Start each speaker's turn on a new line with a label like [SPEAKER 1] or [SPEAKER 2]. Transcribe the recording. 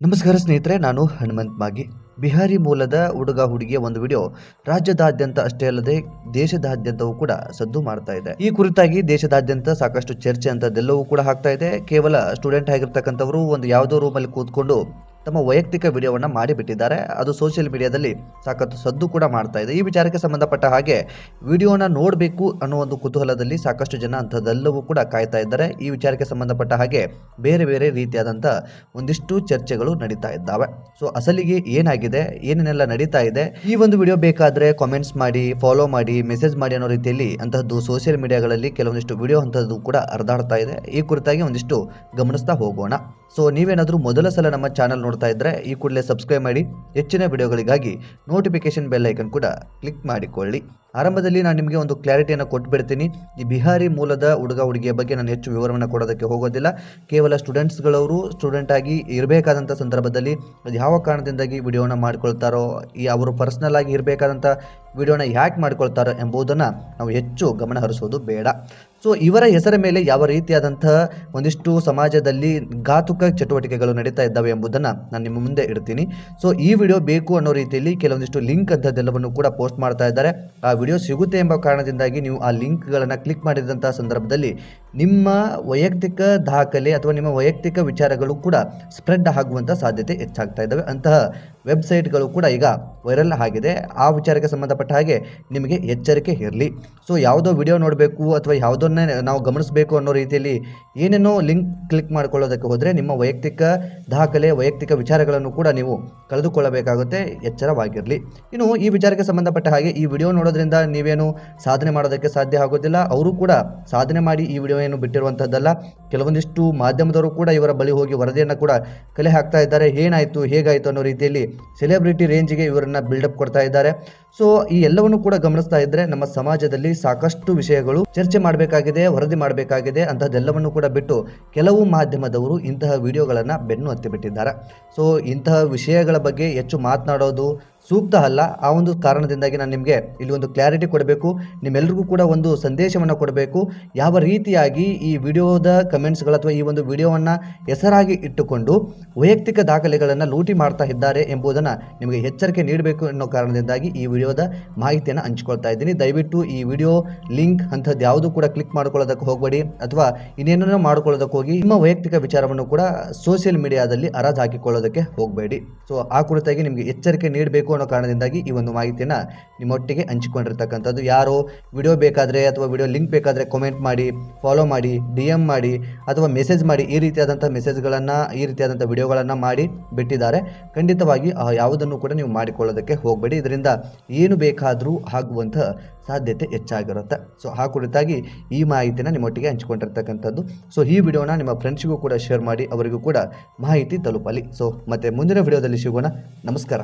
[SPEAKER 1] ನಮಸ್ಕಾರ ಸ್ನೇಹಿತರೆ, ನಾನು ಹನುಮಂತ್ ಮಾಗಿ. ಬಿಹಾರಿ ಮೂಲದ ಹುಡುಗ ಹುಡುಗಿಯ ಒಂದು ವಿಡಿಯೋ ರಾಜ್ಯದಾದ್ಯಂತ ಅಷ್ಟೇ ಅಲ್ಲದೆ ದೇಶದಾದ್ಯಂತವೂ ಕೂಡ ಸದ್ದು ಮಾಡ್ತಾ ಇದೆ. ಈ ಕುರಿತಾಗಿ ದೇಶದಾದ್ಯಂತ ಸಾಕಷ್ಟು ಚರ್ಚೆ ಅಂತದೆಲ್ಲವೂ ಕೂಡ ಆಗ್ತಾ ಇದೆ. ಕೇವಲ ಸ್ಟೂಡೆಂಟ್ ಆಗಿರ್ತಕ್ಕಂಥವರು ಒಂದು ಯಾವುದೋ ರೂಮಲ್ಲಿ ಕೂತ್ಕೊಂಡು ತಮ್ಮ ವೈಯಕ್ತಿಕ ವಿಡಿಯೋವನ್ನ ಮಾಡಿಬಿಟ್ಟಿದ್ದಾರೆ. ಅದು ಸೋಷಿಯಲ್ ಮೀಡಿಯಾದಲ್ಲಿ ಸಾಕಷ್ಟು ಸದ್ದು ಕೂಡ ಮಾಡ್ತಾ ಇದೆ. ಈ ವಿಚಾರಕ್ಕೆ ಸಂಬಂಧಪಟ್ಟ ಹಾಗೆ ವಿಡಿಯೋನ ನೋಡಬೇಕು ಅನ್ನೋ ಒಂದು ಕುತೂಹಲದಲ್ಲಿ ಸಾಕಷ್ಟು ಜನ ಅಂಥದ್ದೆಲ್ಲವೂ ಕೂಡ ಕಾಯ್ತಾ ಇದ್ದಾರೆ. ಈ ವಿಚಾರಕ್ಕೆ ಸಂಬಂಧಪಟ್ಟ ಹಾಗೆ ಬೇರೆ ಬೇರೆ ರೀತಿಯಾದಂಥ ಒಂದಿಷ್ಟು ಚರ್ಚೆಗಳು ನಡೀತಾ ಇದ್ದಾವೆ. ಸೊ ಅಸಲಿಗೆ ಏನಾಗಿದೆ? ಏನೇನೆಲ್ಲ ನಡೀತಾ ಇದೆ? ಈ ಒಂದು ವಿಡಿಯೋ ಬೇಕಾದರೆ ಕಾಮೆಂಟ್ಸ್ ಮಾಡಿ ಫಾಲೋ ಮಾಡಿ ಮೆಸೇಜ್ ಮಾಡಿ ಅನ್ನೋ ರೀತಿಯಲ್ಲಿ ಅಂತಹದ್ದು ಸೋಷಿಯಲ್ ಮೀಡಿಯಾಗಳಲ್ಲಿ ಕೆಲವೊಂದಿಷ್ಟು ವಿಡಿಯೋ ಅಂಥದ್ದು ಕೂಡ ಹರಿದಾಡ್ತಾ ಇದೆ. ಈ ಕುರಿತಾಗಿ ಒಂದಿಷ್ಟು ಗಮನಿಸ್ತಾ ಹೋಗೋಣ. ಸೊ ನೀವೇನಾದರೂ ಮೊದಲ ಸಲ ನಮ್ಮ ಚಾನಲ್ ನೋಡ್ತಾ ಇದ್ದರೆ ಈ ಕೂಡಲೇ ಸಬ್ಸ್ಕ್ರೈಬ್ ಮಾಡಿ, ಹೆಚ್ಚಿನ ವಿಡಿಯೋಗಳಿಗಾಗಿ ನೋಟಿಫಿಕೇಶನ್ ಬೆಲ್ ಐಕನ್ ಕೂಡ ಕ್ಲಿಕ್ ಮಾಡಿಕೊಳ್ಳಿ. ಆರಂಭದಲ್ಲಿ ನಾನು ನಿಮಗೆ ಒಂದು ಕ್ಲಾರಿಟಿಯನ್ನು ಕೊಟ್ಬಿಡ್ತೀನಿ. ಈ ಬಿಹಾರಿ ಮೂಲದ ಹುಡುಗ ಹುಡುಗಿಯ ಬಗ್ಗೆ ನಾನು ಹೆಚ್ಚು ವಿವರವನ್ನು ಕೊಡೋದಕ್ಕೆ ಹೋಗೋದಿಲ್ಲ. ಕೇವಲ ಸ್ಟೂಡೆಂಟ್ಸ್ಗಳವರು ಸ್ಟೂಡೆಂಟ್ ಆಗಿ ಇರಬೇಕಾದಂಥ ಸಂದರ್ಭದಲ್ಲಿ ಅದು ಯಾವ ಕಾರಣದಿಂದಾಗಿ ವಿಡಿಯೋನ ಮಾಡ್ಕೊಳ್ತಾರೋ, ಈ ಅವರು ಪರ್ಸ್ನಲ್ ಆಗಿ ಇರಬೇಕಾದಂಥ ವಿಡಿಯೋನ ಯಾಕೆ ಮಾಡ್ಕೊಳ್ತಾರೋ ಎಂಬುದನ್ನು ನಾವು ಹೆಚ್ಚು ಗಮನ ಹರಿಸೋದು ಬೇಡ. ಸೊ, ಇವರ ಹೆಸರ ಮೇಲೆ ಯಾವ ರೀತಿಯಾದಂತಹ ಒಂದಿಷ್ಟು ಸಮಾಜದಲ್ಲಿ ಘಾತುಕ ಚಟುವಟಿಕೆಗಳು ನಡೀತಾ ಇದ್ದಾವೆ ಎಂಬುದನ್ನು ನಾನು ನಿಮ್ಮ ಮುಂದೆ ಇಡ್ತೀನಿ. ಸೊ, ಈ ವಿಡಿಯೋ ಬೇಕು ಅನ್ನೋ ರೀತಿಯಲ್ಲಿ ಕೆಲವೊಂದಿಷ್ಟು ಲಿಂಕ್ ಅಂಥದ್ದೆಲ್ಲವನ್ನು ಕೂಡ ಪೋಸ್ಟ್ ಮಾಡ್ತಾ ಇದ್ದಾರೆ. ಆ ವಿಡಿಯೋ ಸಿಗುತ್ತೆ ಎಂಬ ಕಾರಣದಿಂದಾಗಿ ನೀವು ಆ ಲಿಂಕ್ಗಳನ್ನು ಕ್ಲಿಕ್ ಮಾಡಿದಂತಹ ಸಂದರ್ಭದಲ್ಲಿ ನಿಮ್ಮ ವೈಯಕ್ತಿಕ ದಾಖಲೆ ಅಥವಾ ನಿಮ್ಮ ವೈಯಕ್ತಿಕ ವಿಚಾರಗಳು ಕೂಡ ಸ್ಪ್ರೆಡ್ ಆಗುವಂಥ ಸಾಧ್ಯತೆ ಹೆಚ್ಚಾಗ್ತಾ ಇದ್ದಾವೆ. ಅಂತಹ ವೆಬ್ಸೈಟ್ಗಳು ಕೂಡ ಈಗ ವೈರಲ್ ಆಗಿದೆ. ಆ ವಿಚಾರಕ್ಕೆ ಸಂಬಂಧಪಟ್ಟ ಹಾಗೆ ನಿಮಗೆ ಎಚ್ಚರಿಕೆ ಇರಲಿ. ಸೊ, ಯಾವುದೋ ವಿಡಿಯೋ ನೋಡಬೇಕು ಅಥವಾ ಯಾವುದನ್ನೇ ನಾವು ಗಮನಿಸಬೇಕು ಅನ್ನೋ ರೀತಿಯಲ್ಲಿ ಏನೇನೋ ಲಿಂಕ್ ಕ್ಲಿಕ್ ಮಾಡ್ಕೊಳ್ಳೋದಕ್ಕೆ ಹೋದರೆ ನಿಮ್ಮ ವೈಯಕ್ತಿಕ ದಾಖಲೆ, ವೈಯಕ್ತಿಕ ವಿಚಾರಗಳನ್ನು ಕೂಡ ನೀವು ಕಳೆದುಕೊಳ್ಳಬೇಕಾಗುತ್ತೆ. ಎಚ್ಚರವಾಗಿರಲಿ. ಇನ್ನು ಈ ವಿಚಾರಕ್ಕೆ ಸಂಬಂಧಪಟ್ಟ ಹಾಗೆ ಈ ವಿಡಿಯೋ ನೋಡೋದ್ರಿಂದ ನೀವೇನು ಸಾಧನೆ ಮಾಡೋದಕ್ಕೆ ಸಾಧ್ಯ ಆಗೋದಿಲ್ಲ. ಅವರು ಕೂಡ ಸಾಧನೆ ಮಾಡಿ ಈ ವಿಡಿಯೋ ಏನು ಬಿಟ್ಟಿರುವಂಥದ್ದಲ್ಲ ಕೆಲವೊಂದಿಷ್ಟು ಮಾಧ್ಯಮದವರು ಕೂಡ ಇವರ ಬಳಿ ಹೋಗಿ ವರದಿಯನ್ನು ಕೂಡ ಕಲೆ ಹಾಕ್ತಾ ಇದ್ದಾರೆ. ಏನಾಯಿತು, ಹೇಗಾಯಿತು ಅನ್ನೋ ರೀತಿಯಲ್ಲಿ ಸೆಲೆಬ್ರಿಟಿ ರೇಂಜ್ಗೆ ಇವರನ್ನ ಬಿಲ್ಡಪ್ ಕೊಡ್ತಾ ಇದ್ದಾರೆ. ಸೊ ಈ ಎಲ್ಲವನ್ನು ಕೂಡ ಗಮನಿಸ್ತಾ ಇದ್ರೆ ನಮ್ಮ ಸಮಾಜದಲ್ಲಿ ಸಾಕಷ್ಟು ವಿಷಯಗಳು ಚರ್ಚೆ ಮಾಡಬೇಕಾಗಿದೆ, ವರದಿ ಮಾಡಬೇಕಾಗಿದೆ ಅಂತಹದ್ದೆಲ್ಲವನ್ನು ಕೂಡ ಬಿಟ್ಟು ಕೆಲವು ಮಾಧ್ಯಮದವರು ಇಂತಹ ವಿಡಿಯೋಗಳನ್ನು ಬೆನ್ನು ಹತ್ತಿ ಬಿಟ್ಟಿದ್ದಾರೆ. ಸೊ ಇಂತಹ ವಿಷಯಗಳ ಬಗ್ಗೆ ಹೆಚ್ಚು ಮಾತನಾಡೋದು ಸೂಕ್ತ ಅಲ್ಲ, ಆ ಒಂದು ಕಾರಣದಿಂದಾಗಿ ನಾನು ನಿಮಗೆ ಇಲ್ಲಿ ಒಂದು ಕ್ಲಾರಿಟಿ ಕೊಡಬೇಕು ನಿಮ್ಮೆಲ್ಲರಿಗೂ ಕೂಡ ಒಂದು ಸಂದೇಶವನ್ನು ಕೊಡಬೇಕು. ಯಾವ ರೀತಿಯಾಗಿ ಈ ವಿಡಿಯೋದ ಕಮೆಂಟ್ಸ್ಗಳು ಅಥವಾ ಈ ಒಂದು ವಿಡಿಯೋವನ್ನು ಹೆಸರಾಗಿ ಇಟ್ಟುಕೊಂಡು ವೈಯಕ್ತಿಕ ದಾಖಲೆಗಳನ್ನು ಲೂಟಿ ಮಾಡ್ತಾ ಇದ್ದಾರೆ ಎಂಬುದನ್ನು ನಿಮಗೆ ಎಚ್ಚರಿಕೆ ನೀಡಬೇಕು ಅನ್ನೋ ಕಾರಣದಿಂದಾಗಿ ಈ ವಿಡಿಯೋದ ಮಾಹಿತಿಯನ್ನು ಹಂಚ್ಕೊಳ್ತಾ ಇದ್ದೀನಿ. ದಯವಿಟ್ಟು ಈ ವಿಡಿಯೋ ಲಿಂಕ್ ಅಂಥದ್ದು ಯಾವುದು ಕೂಡ ಕ್ಲಿಕ್ ಮಾಡ್ಕೊಳ್ಳೋದಕ್ಕೆ ಹೋಗಬೇಡಿ, ಅಥವಾ ಇನ್ನೇನೋ ಮಾಡ್ಕೊಳ್ಳೋದಕ್ಕೆ ಹೋಗಿ ನಿಮ್ಮ ವೈಯಕ್ತಿಕ ವಿಚಾರವನ್ನು ಕೂಡ ಸೋಷಿಯಲ್ ಮೀಡಿಯಾದಲ್ಲಿ ಹರಾಜು ಹಾಕಿಕೊಳ್ಳೋದಕ್ಕೆ ಹೋಗಬೇಡಿ. ಸೊ ಆ ಕುರಿತಾಗಿ ನಿಮಗೆ ಎಚ್ಚರಿಕೆ ನೀಡಬೇಕು ಅನ್ನೋ ಕಾರಣದಿಂದಾಗಿ ಈ ಒಂದು ಮಾಹಿತಿಯನ್ನು ನಿಮ್ಮೊಟ್ಟಿಗೆ ಹಂಚಿಕೊಂಡಿರ್ತಕ್ಕಂಥದ್ದು. ಯಾರು ವಿಡಿಯೋ ಬೇಕಾದರೆ ಅಥವಾ ವಿಡಿಯೋ ಲಿಂಕ್ ಬೇಕಾದರೆ ಕಾಮೆಂಟ್ ಮಾಡಿ ಫಾಲೋ ಮಾಡಿ ಡಿ ಎಂ ಮಾಡಿ, ಅಥವಾ ಮೆಸೇಜ್ ಮಾಡಿ ಈ ರೀತಿಯಾದಂಥ ಮೆಸೇಜ್ಗಳನ್ನು ಈ ರೀತಿಯಾದಂಥ ವಿಡಿಯೋಗಳನ್ನು ಮಾಡಿ ಬಿಟ್ಟಿದ್ದಾರೆ. ಖಂಡಿತವಾಗಿ ಯಾವುದನ್ನು ಕೂಡ ನೀವು ಮಾಡಿಕೊಳ್ಳೋದಕ್ಕೆ ಹೋಗಬೇಡಿ. ಇದರಿಂದ ಏನು ಬೇಕಾದರೂ ಆಗುವಂಥ ಸಾಧ್ಯತೆ ಹೆಚ್ಚಾಗಿರುತ್ತೆ. ಸೊ ಆ ಕುರಿತಾಗಿ ಈ ಮಾಹಿತಿನ ನಿಮ್ಮೊಟ್ಟಿಗೆ ಹಂಚಿಕೊಂಡಿರ್ತಕ್ಕಂಥದ್ದು. ಸೊ ಈ ವಿಡಿಯೋನ ನಿಮ್ಮ ಫ್ರೆಂಡ್ಸ್ಗೂ ಕೂಡ ಶೇರ್ ಮಾಡಿ, ಅವರಿಗೂ ಕೂಡ ಮಾಹಿತಿ ತಲುಪಲಿ. ಸೊ ಮತ್ತೆ ಮುಂದಿನ ವಿಡಿಯೋದಲ್ಲಿ ಸಿಗೋಣ. ನಮಸ್ಕಾರ.